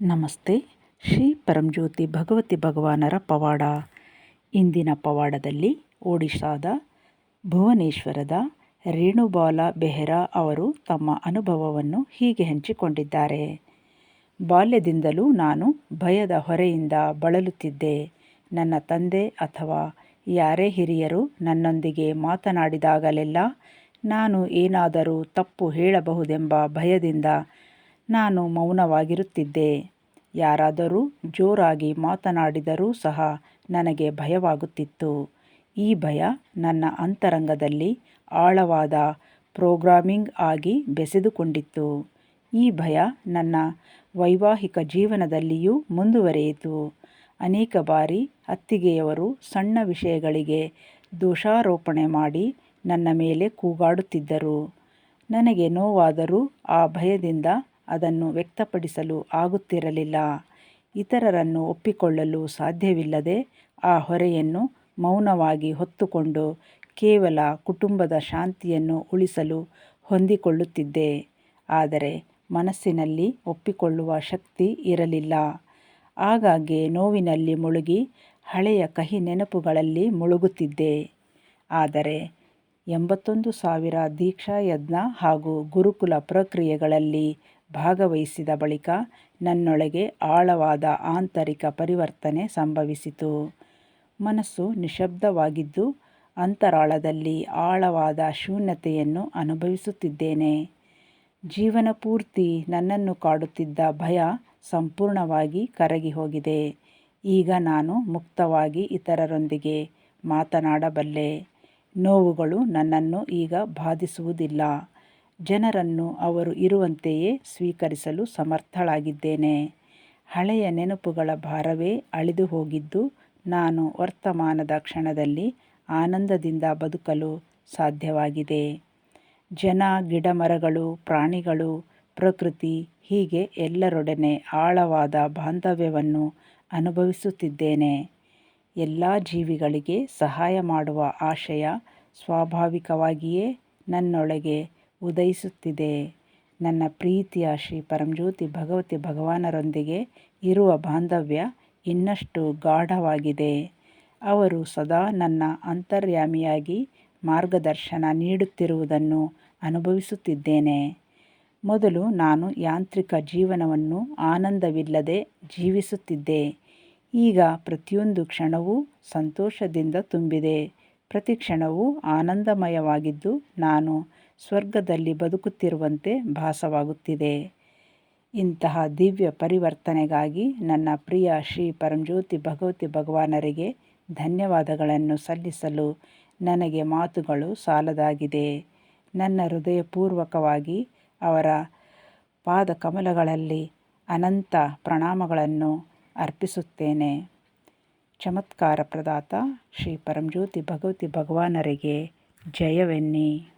ನಮಸ್ತೆ. ಶ್ರೀ ಪರಂಜ್ಯೋತಿ ಭಗವತಿ ಭಗವಾನರ ಪವಾಡ. ಇಂದಿನ ಪವಾಡದಲ್ಲಿ ಒಡಿಶಾದ ಭುವನೇಶ್ವರದ ರೇಣುಬಾಲ ಬೆಹರಾ ಅವರು ತಮ್ಮ ಅನುಭವವನ್ನು ಹೀಗೆ ಹಂಚಿಕೊಂಡಿದ್ದಾರೆ. ಬಾಲ್ಯದಿಂದಲೂ ನಾನು ಭಯದ ಹೊರೆಯಿಂದ ಬಳಲುತ್ತಿದ್ದೆ. ನನ್ನ ತಂದೆ ಅಥವಾ ಯಾರೇ ಹಿರಿಯರು ನನ್ನೊಂದಿಗೆ ಮಾತನಾಡಿದಾಗಲೆಲ್ಲ ನಾನು ಏನಾದರೂ ತಪ್ಪು ಹೇಳಬಹುದೆಂಬ ಭಯದಿಂದ ನಾನು ಮೌನವಾಗಿರುತ್ತಿದ್ದೆ. ಯಾರಾದರೂ ಜೋರಾಗಿ ಮಾತನಾಡಿದರೂ ಸಹ ನನಗೆ ಭಯವಾಗುತ್ತಿತ್ತು. ಈ ಭಯ ನನ್ನ ಅಂತರಂಗದಲ್ಲಿ ಆಳವಾದ ಪ್ರೋಗ್ರಾಮಿಂಗ್ ಆಗಿ ಬೆಸೆದುಕೊಂಡಿತ್ತು. ಈ ಭಯ ನನ್ನ ವೈವಾಹಿಕ ಜೀವನದಲ್ಲಿಯೂ ಮುಂದುವರಿಯಿತು. ಅನೇಕ ಬಾರಿ ಅತ್ತಿಗೆಯವರು ಸಣ್ಣ ವಿಷಯಗಳಿಗೆ ದೋಷಾರೋಪಣೆ ಮಾಡಿ ನನ್ನ ಮೇಲೆ ಕೂಗಾಡುತ್ತಿದ್ದರು. ನನಗೆ ನೋವಾದರೂ ಆ ಭಯದಿಂದ ಅದನ್ನು ವ್ಯಕ್ತಪಡಿಸಲು ಆಗುತ್ತಿರಲಿಲ್ಲ. ಇತರರನ್ನು ಒಪ್ಪಿಕೊಳ್ಳಲು ಸಾಧ್ಯವಿಲ್ಲದೆ ಆ ಹೊರೆಯನ್ನು ಮೌನವಾಗಿ ಹೊತ್ತುಕೊಂಡು ಕೇವಲ ಕುಟುಂಬದ ಶಾಂತಿಯನ್ನು ಉಳಿಸಲು ಹೊಂದಿಕೊಳ್ಳುತ್ತಿದ್ದೆ. ಆದರೆ ಮನಸ್ಸಿನಲ್ಲಿ ಒಪ್ಪಿಕೊಳ್ಳುವ ಶಕ್ತಿ ಇರಲಿಲ್ಲ. ಆಗಾಗ್ಗೆ ನೋವಿನಲ್ಲಿ ಮುಳುಗಿ ಹಳೆಯ ಕಹಿ ನೆನಪುಗಳಲ್ಲಿ ಮುಳುಗುತ್ತಿದ್ದೆ. ಆದರೆ ಎಂಬತ್ತೊಂದು ಸಾವಿರ ದೀಕ್ಷಾ ಯಜ್ಞ ಹಾಗೂ ಗುರುಕುಲ ಪ್ರಕ್ರಿಯೆಗಳಲ್ಲಿ ಭಾಗವಹಿಸಿದ ಬಳಿಕ ನನ್ನೊಳಗೆ ಆಳವಾದ ಆಂತರಿಕ ಪರಿವರ್ತನೆ ಸಂಭವಿಸಿತು. ಮನಸ್ಸು ನಿಶಬ್ದವಾಗಿದ್ದು ಅಂತರಾಳದಲ್ಲಿ ಆಳವಾದ ಶೂನ್ಯತೆಯನ್ನು ಅನುಭವಿಸುತ್ತಿದ್ದೇನೆ. ಜೀವನ ಪೂರ್ತಿ ನನ್ನನ್ನು ಕಾಡುತ್ತಿದ್ದ ಭಯ ಸಂಪೂರ್ಣವಾಗಿ ಕರಗಿ ಹೋಗಿದೆ ಈಗ ನಾನು ಮುಕ್ತವಾಗಿ ಇತರರೊಂದಿಗೆ ಮಾತನಾಡಬಲ್ಲೆ. ನೋವುಗಳು ನನ್ನನ್ನು ಈಗ ಬಾಧಿಸುವುದಿಲ್ಲ. ಜನರನ್ನು ಅವರು ಇರುವಂತೆಯೇ ಸ್ವೀಕರಿಸಲು ಸಮರ್ಥಳಾಗಿದ್ದೇನೆ. ಹಳೆಯ ನೆನಪುಗಳ ಭಾರವೇ ಅಳಿದು ಹೋಗಿದ್ದು ನಾನು ವರ್ತಮಾನದ ಕ್ಷಣದಲ್ಲಿ ಆನಂದದಿಂದ ಬದುಕಲು ಸಾಧ್ಯವಾಗಿದೆ. ಜನ, ಗಿಡಮರಗಳು, ಪ್ರಾಣಿಗಳು, ಪ್ರಕೃತಿ ಹೀಗೆ ಎಲ್ಲರೊಡನೆ ಆಳವಾದ ಬಾಂಧವ್ಯವನ್ನು ಅನುಭವಿಸುತ್ತಿದ್ದೇನೆ. ಎಲ್ಲ ಜೀವಿಗಳಿಗೆ ಸಹಾಯ ಮಾಡುವ ಆಶಯ ಸ್ವಾಭಾವಿಕವಾಗಿಯೇ ನನ್ನೊಳಗೆ ಉದಯಿಸುತ್ತಿದೆ. ನನ್ನ ಪ್ರೀತಿಯ ಶ್ರೀ ಪರಂಜ್ಯೋತಿ ಭಗವತಿ ಭಗವಾನರೊಂದಿಗೆ ಇರುವ ಬಾಂಧವ್ಯ ಇನ್ನಷ್ಟು ಗಾಢವಾಗಿದೆ. ಅವರು ಸದಾ ನನ್ನ ಅಂತರ್ಯಾಮಿಯಾಗಿ ಮಾರ್ಗದರ್ಶನ ನೀಡುತ್ತಿರುವುದನ್ನು ಅನುಭವಿಸುತ್ತಿದ್ದೇನೆ. ಮೊದಲು ನಾನು ಯಾಂತ್ರಿಕ ಜೀವನವನ್ನು ಆನಂದವಿಲ್ಲದೆ ಜೀವಿಸುತ್ತಿದ್ದೆ. ಈಗ ಪ್ರತಿಯೊಂದು ಕ್ಷಣವೂ ಸಂತೋಷದಿಂದ ತುಂಬಿದೆ. ಪ್ರತಿ ಕ್ಷಣವೂ ಆನಂದಮಯವಾಗಿದ್ದು ನಾನು ಸ್ವರ್ಗದಲ್ಲಿ ಬದುಕುತ್ತಿರುವಂತೆ ಭಾಸವಾಗುತ್ತಿದೆ. ಇಂತಹ ದಿವ್ಯ ಪರಿವರ್ತನೆಗಾಗಿ ನನ್ನ ಪ್ರಿಯ ಶ್ರೀ ಪರಂಜ್ಯೋತಿ ಭಗವತಿ ಭಗವಾನರಿಗೆ ಧನ್ಯವಾದಗಳನ್ನು ಸಲ್ಲಿಸಲು ನನಗೆ ಮಾತುಗಳು ಸಾಲದಾಗಿದೆ. ನನ್ನ ಹೃದಯಪೂರ್ವಕವಾಗಿ ಅವರ ಪಾದ ಕಮಲಗಳಲ್ಲಿ ಅನಂತ ಪ್ರಣಾಮಗಳನ್ನು ಅರ್ಪಿಸುತ್ತೇನೆ. ಚಮತ್ಕಾರ ಪ್ರದಾತ ಶ್ರೀ ಪರಂಜ್ಯೋತಿ ಭಗವತಿ ಭಗವಾನರಿಗೆ ಜಯವೆನ್ನಿ.